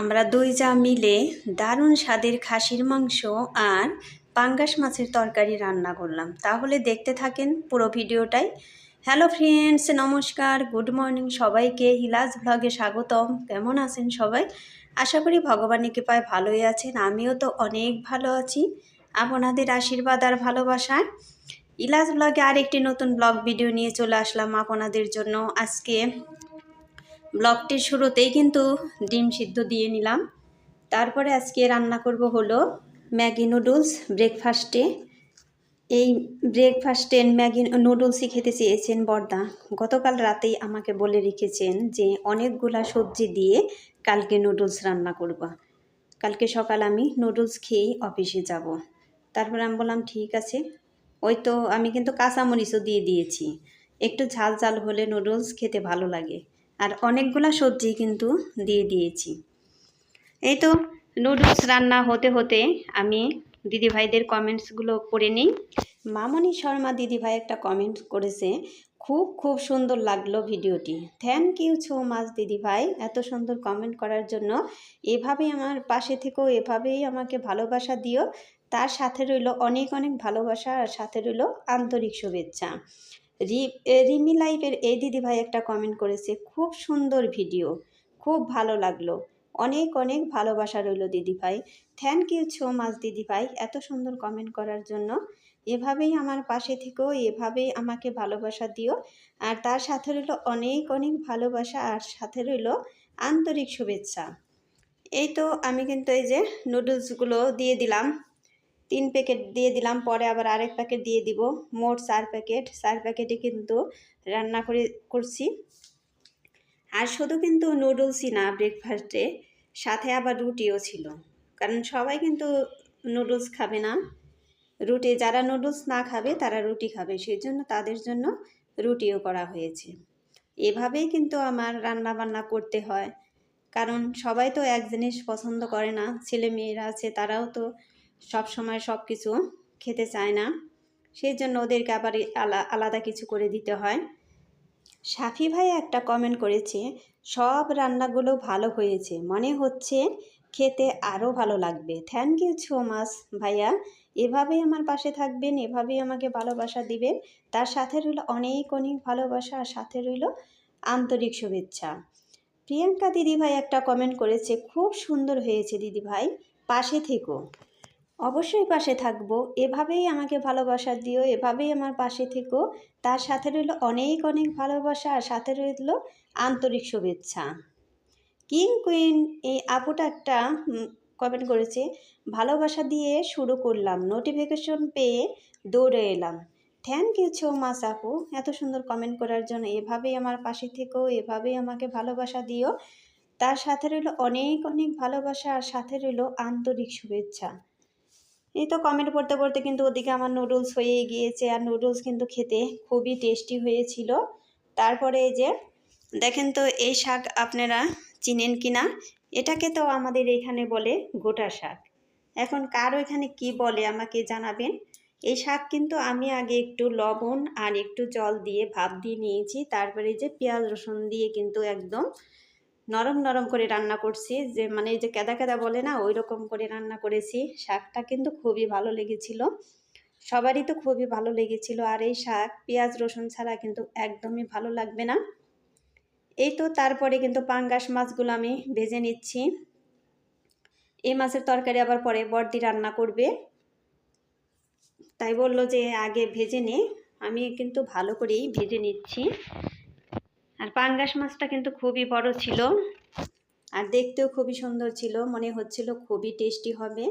আমরা দুই যা মিলে দারুণ স্বাদের খাসির মাংস আর পাঙ্গাস মাছের তরকারি রান্না করলাম। তাহলে দেখতে থাকেন পুরো ভিডিওটাই। হ্যালো ফ্রেন্ডস, নমস্কার, গুড মর্নিং সবাইকে। হিলাজ ব্লগে স্বাগতম। কেমন আছেন সবাই? আশা করি ভগবানের কৃপায় ভালোই আছেন। আমিও তো অনেক ভালো আছি। আপনাদের আশীর্বাদ আর ভালোবাসায়। ইলাজ ব্লগে আরেকটি নতুন ব্লগ ভিডিও নিয়ে চলে আসলাম আপনাদের জন্য। আজকে ব্লগটির শুরুতেই কিন্তু ডিম সিদ্ধ দিয়ে নিলাম। তারপরে আজকে রান্না করব হলো ম্যাগি নুডলস ব্রেকফাস্টে। এই ব্রেকফাস্টে ম্যাগি নুডলসই খেতে চেয়েছেন বর্দা। গতকাল রাতেই আমাকে বলে রেখেছেন যে অনেকগুলা সবজি দিয়ে কালকে নুডলস রান্না করবা। কালকে সকাল আমি নুডলস খেয়েই অফিসে যাব। তারপরে আমি বললাম, ঠিক আছে। ওই তো আমি কিন্তু কাঁচামরিচও দিয়ে দিয়েছি। একটু ঝাল ঝাল হলে নুডলস খেতে ভালো লাগে। আর অনেকগুলা সবজি কিন্তু দিয়ে দিয়েছি। এই তো নুডলস রান্না হতে হতে আমি দিদিভাইদের কমেন্টসগুলো পড়ে নিই। মামনি শর্মা দিদিভাই একটা কমেন্ট করেছে, খুব খুব সুন্দর লাগল ভিডিওটি। থ্যাংক ইউ সো মাচ দিদিভাই। এত সুন্দর কমেন্ট করার জন্য। এভাবেই আমার পাশে থেকেও এভাবেই আমাকে ভালোবাসা দিও। তার সাথে রইল অনেক অনেক ভালোবাসা আর সাথে রইল আন্তরিক শুভেচ্ছা। রিমি লাইফের এই দিদিভাই একটা কমেন্ট করেছে, খুব সুন্দর ভিডিও খুব ভালো লাগল। অনেক অনেক ভালোবাসা রইল দিদিভাই। থ্যাংক ইউ সো মাচ দিদিভাই এত সুন্দর কমেন্ট করার জন্য। এভাবেই আমার পাশে থেকেও এভাবেই আমাকে ভালোবাসা দিও। আর তার সাথে রইল অনেক অনেক ভালোবাসা আর সাথে রইল আন্তরিক শুভেচ্ছা। এই তো আমি কিন্তু এই যে নুডলসগুলো দিয়ে দিলাম। তিন প্যাকেট দিয়ে দিলাম, পরে আবার আরেক প্যাকেট দিয়ে দিব। মোট চার প্যাকেট চার প্যাকেটে কিন্তু রান্না করে, করছি। আর শুধু কিন্তু নুডলসই না ব্রেকফাস্টে সাথে আবার রুটিও ছিল। কারণ সবাই কিন্তু নুডলস খাবে না। রুটি, যারা নুডলস না খাবে, তারা রুটি খাবে। সেই জন্য তাদের জন্য রুটিও করা হয়েছে। এভাবেই কিন্তু আমার রান্না বান্না করতে হয়। কারণ সবাই তো এক জিনিস পছন্দ করে না। ছেলে মেয়েরা আছে, তারাও তো সব সময় সব কিছু খেতে চায় না। সেই জন্য ওদেরকে আবার আলাদা কিছু করে দিতে হয়। সাফি ভাই একটা কমেন্ট করেছে, সব রান্নাগুলো ভালো হয়েছে, মনে হচ্ছে খেতে আরও ভালো লাগবে। থ্যাংক ইউ সো মাচ ভাইয়া। এভাবেই আমার পাশে থাকবেন, এভাবেই আমাকে ভালোবাসা দিবেন। তার সাথে রইল অনেক অনেক ভালোবাসা আর সাথে রইল আন্তরিক শুভেচ্ছা। প্রিয়াঙ্কা দিদিভাই একটা কমেন্ট করেছে, খুব সুন্দর হয়েছে দিদিভাই পাশে থেকো। অবশ্যই পাশে থাকব। এভাবেই আমাকে ভালোবাসা দিও, এভাবেই আমার পাশে থেকো। তার সাথে রইল অনেক অনেক ভালোবাসা আর সাথে রইল আন্তরিক শুভেচ্ছা। কিং, কুইন, এই আপুটা একটা কমেন্ট করেছে, ভালোবাসা দিয়ে শুরু করলাম নোটিফিকেশন পেয়ে দৌড়ে এলাম। থ্যাংক ইউ সো মাচ আপু। এত সুন্দর কমেন্ট করার জন্য, এভাবেই আমার পাশে থেকেও এভাবেই আমাকে ভালোবাসা দিও। তার সাথে রইল অনেক অনেক ভালোবাসা আর সাথে রইল আন্তরিক শুভেচ্ছা। এই তো কমেন্ট পড়তে পড়তে কিন্তু ওদিকে আমার নুডলস হয়ে গিয়েছে। আর নুডলস কিন্তু খেতে খুবই টেস্টি হয়েছিল। তারপরে এই যে, দেখেন তো এই শাক আপনারা চিনেন কি না এটাকে তো আমাদের এখানে বলে গোটা শাক। এখন কার ওইখানে কি বলে আমাকে জানাবেন? এই শাক কিন্তু আমি আগে একটু লবণ আর একটু জল দিয়ে ভাপ দিয়ে নিয়েছি। তারপরে যে পেঁয়াজ রসুন দিয়ে কিন্তু একদম নরম নরম করে রান্না করছি। যে মানে এই যে কেদা কেদা বলে না ওই রকম করে রান্না করেছি। শাকটা কিন্তু খুবই ভালো লেগেছিল। সবারই তো খুবই ভালো লেগেছিল। আর এই শাক, পেঁয়াজ, রসুন ছাড়া কিন্তু একদমই ভালো লাগবে না। এই তো তারপরে কিন্তু পাঙ্গাস মাছগুলো আমি ভেজে নিচ্ছি। এই মাছের তরকারি আবার পরে বর্দি রান্না করবে। তাই বলল যে আগে ভেজে নে। আমি কিন্তু ভালো করেই ভেজে নিচ্ছি। আর পাঙ্গাস মাছটা কিন্তু খুবই বড় ছিল। আর দেখতেও খুবই সুন্দর ছিল, মনে হচ্ছিল খুবই টেস্টি হবে।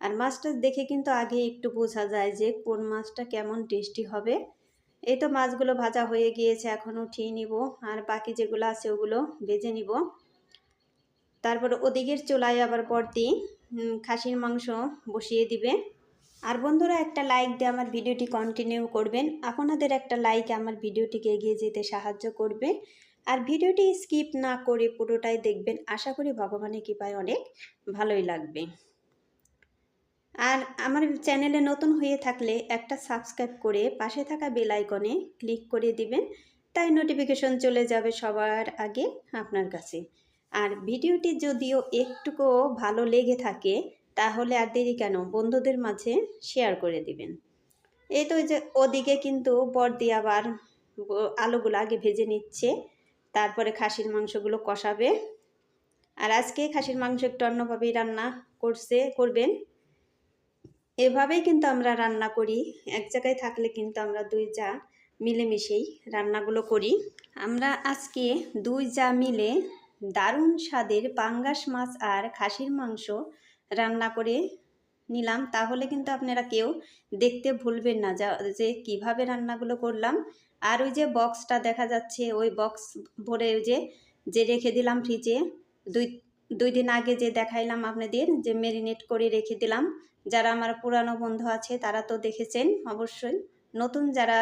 আর মাছটা দেখে কিন্তু আগে একটু বোঝা যায় যে কোন মাছটা কেমন টেস্টি হবে। এই তো মাছগুলো ভাজা হয়ে গিয়েছে, এখন উঠিয়ে নিব। আর বাকি যেগুলো আছে ওগুলো ভেজে নিব। তারপর ওদিকের চুলায় আবার পরতি খাসির মাংস বসিয়ে দিবে। আর বন্ধুরা, একটা লাইক দিয়ে আমার ভিডিওটি কন্টিনিউ করবেন। আপনাদের একটা লাইক আমার ভিডিওটিকে এগিয়ে যেতে সাহায্য করবে। আর ভিডিওটি স্কিপ না করে পুরোটাই দেখবেন। আশা করি ভগবানের কৃপায় অনেক ভালোই লাগবে। আর আমার চ্যানেলে নতুন হয়ে থাকলে একটা সাবস্ক্রাইব করে পাশে থাকা বেল আইকনে ক্লিক করে দিবেন। তাই নোটিফিকেশন চলে যাবে সবার আগে আপনার কাছে। আর ভিডিওটি যদিও একটুকুও ভালো লেগে থাকে তাহলে আর দেরি কেন? বন্ধুদের মাঝে শেয়ার করে দিবেন। এই তো যে ওদিকে কিন্তু বর্দি আবার আলুগুলো আগে ভেজে নিচ্ছে, তারপরে খাসির মাংসগুলো কষাবে। আর আজকে খাসির মাংস একটু অন্যভাবেই রান্না করছে, করবেন। এভাবেই কিন্তু আমরা রান্না করি। এক জায়গায় থাকলে কিন্তু আমরা দুই যা মিলেমিশেই রান্নাগুলো করি। আমরা আজকে দুই যা মিলে দারুণ স্বাদের পাঙ্গাস মাছ আর খাসির মাংস রান্না করে নিলাম, তাহলে কিন্তু আপনারা কেউ দেখতে ভুলবেন না যা কীভাবে রান্নাগুলো করলাম। আর ওই যে বক্সটা দেখা যাচ্ছে, ওই বক্স ভরে ওই যে যে রেখে দিলাম ফ্রিজে দুই দুই দিন আগে যে দেখাইলাম আপনাদের, যে মেরিনেট করে রেখে দিলাম। যারা আমার পুরানো বন্ধু আছে, তারা তো দেখেছেন অবশ্যই। নতুন যারা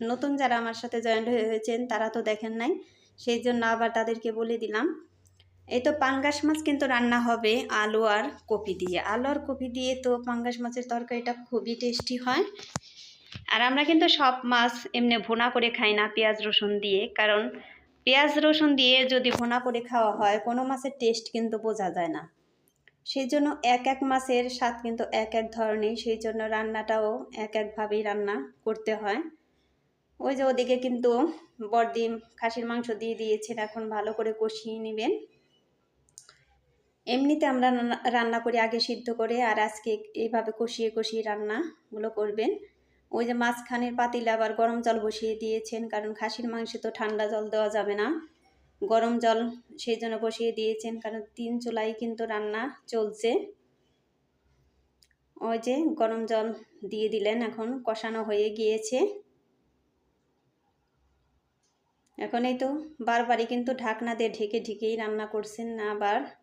নতুন যারা আমার সাথে জয়েন্ট হয়েছেন, তারা তো দেখেন নাই। সেই জন্য আবার তাদেরকে বলে দিলাম। এই তো পাঙ্গাস মাছ কিন্তু রান্না হবে আলু আর কপি দিয়ে। আলু আর কপি দিয়ে তো পাঙ্গাস মাছের তরকারিটা খুবই টেস্টি হয়। আর আমরা কিন্তু সব মাছ এমনি ভোনা করে খাই না পেঁয়াজ, রসুন দিয়ে। কারণ পেঁয়াজ, রসুন দিয়ে যদি ভোনা করে খাওয়া হয়, কোনো মাছের টেস্ট কিন্তু বোঝা যায় না। সেই জন্য এক এক মাছের স্বাদ কিন্তু এক এক ধরনের, সেই জন্য রান্নাটাও এক একভাবেই রান্না করতে হয়। ওই যে ওদিকে কিন্তু বড়দি খাসির মাংস দিয়ে দিয়েছেন, এখন ভালো করে কষিয়ে নেবেন। এমনিতে আমরা রান্না- করি আগে সিদ্ধ করে আর আজকে এইভাবে কষিয়ে কষিয়ে রান্নাগুলো করবেন। ওই যে মাঝখানের পাতিলে আবার গরম জল বসিয়ে দিয়েছেন, কারণ খাসির মাংসে তো ঠান্ডা জল দেওয়া যাবে না। গরম জল সেই জন্য বসিয়ে দিয়েছেন, কারণ তিন চুলাই কিন্তু রান্না চলছে। ওই যে গরম জল দিয়ে দিলেন, এখন কষানো হয়ে গিয়েছে। এখন এই তো বারবারই কিন্তু ঢাকনা দিয়ে ঢেকে, ঢেকেই রান্না করছেন না আবার।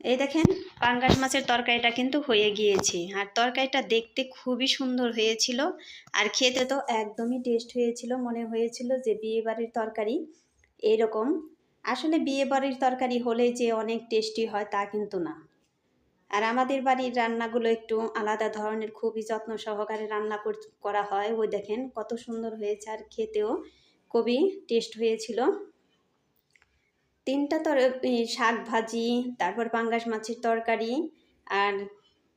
এই দেখেন, পাঙ্গাস মাছের তরকারিটা কিন্তু হয়ে গিয়েছে। আর তরকারিটা দেখতে খুবই সুন্দর হয়েছিল। আর খেতে তো একদমই টেস্ট হয়েছিল, মনে হয়েছিল যে বিয়ে বাড়ির তরকারি এরকম। আসলে বিয়ে বাড়ির তরকারি হলে যে অনেক টেস্টি হয় তা কিন্তু না। আর আমাদের বাড়ির রান্নাগুলো একটু আলাদা ধরনের, খুবই যত্ন সহকারে রান্না করা হয়। ওই দেখেন, কত সুন্দর হয়েছে আর খেতেও খুবই টেস্ট হয়েছিল। তিনটা তর শাক ভাজি, তারপর পাঙ্গাস মাছের তরকারি আর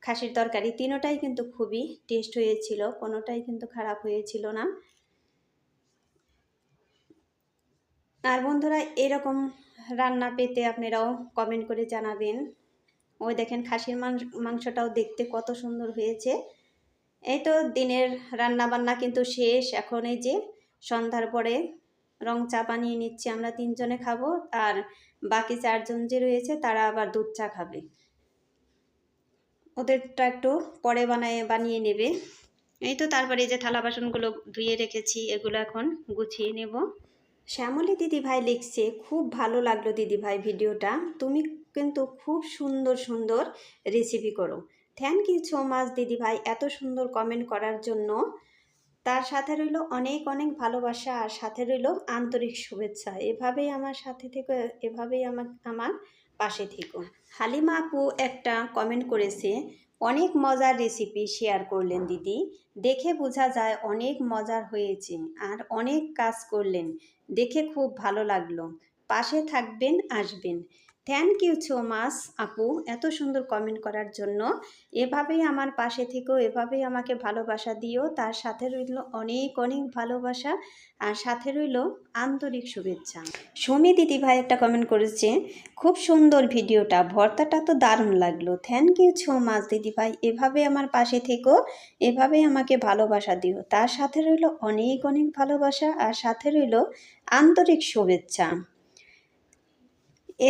খাসির তরকারি, তিনোটাই কিন্তু খুবই টেস্ট হয়েছিল, কোনোটাই কিন্তু খারাপ হয়েছিল না। আর বন্ধুরা, এরকম রান্না পেতে আপনারাও কমেন্ট করে জানাবেন। ওই দেখেন খাসির মাংস মাংসটাও দেখতে কত সুন্দর হয়েছে। এই তো দিনের রান্না বান্না কিন্তু শেষ। এখন এই যে সন্ধ্যার পরে রং চা বানিয়ে নিচ্ছি, আমরা তিনজনে খাব। আর বাকি চারজন যে রয়েছে, তারা আবার দুধ চা খাবে। ওদেরটা একটু পরে বানায়, বানিয়ে নেবে। এই তো তারপরে যে থালা বাসনগুলো ধুয়ে রেখেছি, এগুলো এখন গুছিয়ে নেব। শ্যামলী দিদি ভাই লিখছে, খুব ভালো লাগল দিদি ভাই ভিডিওটা। তুমি কিন্তু খুব সুন্দর সুন্দর রেসিপি করো। থ্যাংক ইউ সো দিদি ভাই এত সুন্দর কমেন্ট করার জন্য। তার সাথে রইল অনেক অনেক ভালোবাসা আর সাথে রইল আন্তরিক শুভেচ্ছা। এভাবেই আমার সাথে থেকে, এভাবেই আমার আমার পাশে থেকো। হালিমা আপু একটা কমেন্ট করেছে, অনেক মজার রেসিপি শেয়ার করলেন দিদি। দেখে বোঝা যায় অনেক মজার হয়েছে আর অনেক কাজ করলেন। দেখে খুব ভালো লাগল। পাশে থাকবেন, আসবেন। থ্যাংক ইউ সো মাচ আপু, এত সুন্দর কমেন্ট করার জন্য। এভাবেই আমার পাশে থেকেও এভাবেই আমাকে ভালোবাসা দিও। তার সাথে রইল অনেক অনেক ভালোবাসা। আর সাথে রইল আন্তরিক শুভেচ্ছা। সুমি দিদি ভাই একটা কমেন্ট করেছে, খুব সুন্দর ভিডিওটা, ভর্তাটা তো দারুণ লাগল। থ্যাংক ইউ সো মাচ দিদি ভাই, এভাবে আমার পাশে থেকো, এভাবেই আমাকে ভালোবাসা দিও। তার সাথে রইল অনেক অনেক ভালোবাসা। আর সাথে রইল আন্তরিক শুভেচ্ছা।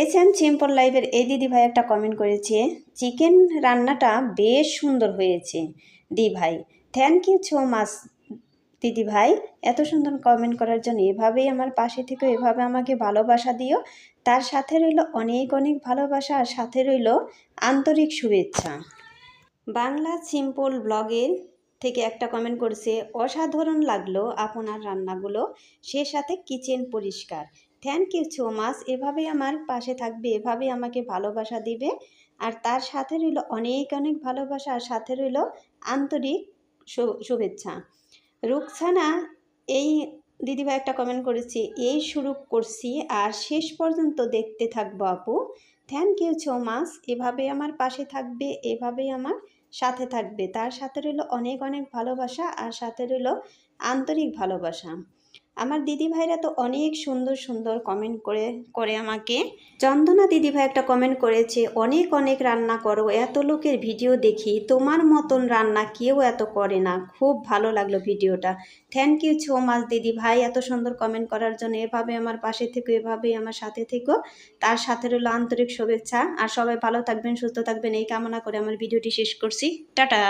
এস এম সিম্পল লাইফের এই দিদি ভাই একটা কমেন্ট করেছে চিকেন রান্নাটা বেশ সুন্দর হয়েছে দি ভাই থ্যাংক ইউ সো মাচ দিদি ভাই এত সুন্দর কমেন্ট করার জন্য এভাবেই আমার পাশে থেকে এভাবে আমাকে ভালোবাসা দিও। তার সাথে রইল অনেক অনেক ভালোবাসা আর সাথে রইল আন্তরিক শুভেচ্ছা। বাংলা সিম্পল ব্লগের থেকে একটা কমেন্ট করছে, অসাধারণ লাগল আপনার রান্নাগুলো। সে সাথে কিচেন পরিষ্কার। থ্যাংক ইউ সো মাচ এভাবেই আমার পাশে থাকবে, এভাবেই আমাকে ভালোবাসা দিবে। আর তার সাথে রইল অনেক অনেক ভালোবাসা। আর সাথে রইল আন্তরিক শুভেচ্ছা। রুকসানা, এই দিদিভাই একটা কমেন্ট করেছি, এই শুরু করছি আর শেষ পর্যন্ত দেখতে থাকব আপু। থ্যাংক ইউ সো মাচ এভাবে আমার পাশে থাকবে, এভাবেই আমার সাথে থাকবে। তার সাথে রইল অনেক অনেক ভালোবাসা। আর সাথে রইল আন্তরিক ভালোবাসা। আমার দিদিভাইরা তো অনেক সুন্দর সুন্দর কমেন্ট করে করে আমাকে। চন্দনা দিদিভাই একটা কমেন্ট করেছে, অনেক অনেক রান্না করো, এত লোকের ভিডিও দেখি, তোমার মতন রান্না কেউ এত করে না। খুব ভালো লাগল ভিডিওটা। থ্যাংক ইউ সো মাচ দিদি ভাই এত সুন্দর কমেন্ট করার জন্য। এভাবে আমার পাশে থেকো এভাবেই আমার সাথে থেকো। তার সাথে রইল আন্তরিক শুভেচ্ছা। আর সবাই ভালো থাকবেন, সুস্থ থাকবেন। এই কামনা করে আমার ভিডিওটি শেষ করছি। টাটা!